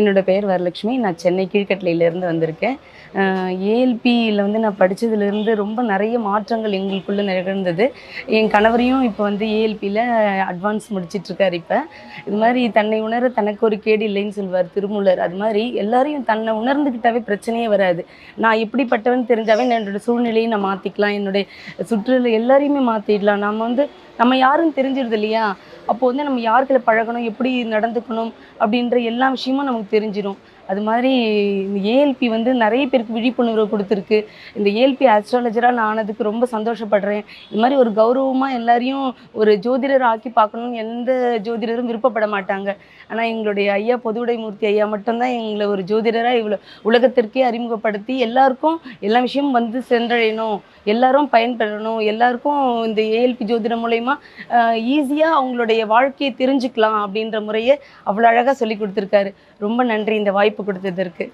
என்னோட பெயர் வரலட்சுமி. நான் சென்னை கீழ்கட்டளையிலேருந்து வந்திருக்கேன். ஏஎல்பியில் வந்து நான் படித்ததுலேருந்து ரொம்ப நிறைய மாற்றங்கள் எங்களுக்குள்ளே நிகழ்ந்தது. என் கணவரையும் இப்போ வந்து ஏஎல்பியில் அட்வான்ஸ் முடிச்சிட்ருக்கார் இப்போ. இது மாதிரி தன்னை உணர தனக்கு ஒரு கேடு இல்லைன்னு சொல்வார் திருமூலர். அது மாதிரி எல்லாரையும் தன்னை உணர்ந்துக்கிட்டாவே பிரச்சனையே வராது. நான் எப்படிப்பட்டவன் தெரிஞ்சாவே நான் என்னோட சூழ்நிலையை நான் மாற்றிக்கலாம் என்னுடைய சுற்றுலா எல்லாரையுமே மாற்றிடலாம் நம்ம வந்து நம்ம யாரும் தெரிஞ்சிருது இல்லையா? அப்போ வந்து நம்ம யாருக்கிட்ட பழகணும் எப்படி நடந்துக்கணும் அப்படின்ற எல்லா விஷயமும் நமக்கு தெரிஞ்சிடும் அது மாதிரி இந்த ஏஎல்பி வந்து நிறைய பேருக்கு விழிப்புணர்வு கொடுத்துருக்கு. இந்த ஏஎல்பி ஆஸ்ட்ராலஜராக நான் ஆனதுக்கு ரொம்ப சந்தோஷப்படுறேன். இது மாதிரி ஒரு கௌரவமாக எல்லாரையும் ஒரு ஜோதிடர் ஆக்கி பார்க்கணும்னு எந்த ஜோதிடரும் விருப்பப்பட மாட்டாங்க. ஆனால் எங்களுடைய ஐயா பொதுவுடைமூர்த்தி ஐயா மட்டும்தான் எங்களை ஒரு ஜோதிடராக இவ்வளோ உலகத்திற்கே அறிமுகப்படுத்தி எல்லாருக்கும் எல்லா விஷயமும் வந்து சென்றடையணும். எல்லாரும் பயன்பெறணும். எல்லாருக்கும் இந்த ஏஎல்பி ஜோதிடம் மூலயமா ஈஸியாக அவங்களுடைய வாழ்க்கையை தெரிஞ்சுக்கலாம் அப்படின்ற முறையை அவ்வளோ அழகாக சொல்லி கொடுத்துருக்காரு. ரொம்ப நன்றி. இந்த வாய்ப்பு வாய்ப்பு கொடுத்ததற்கு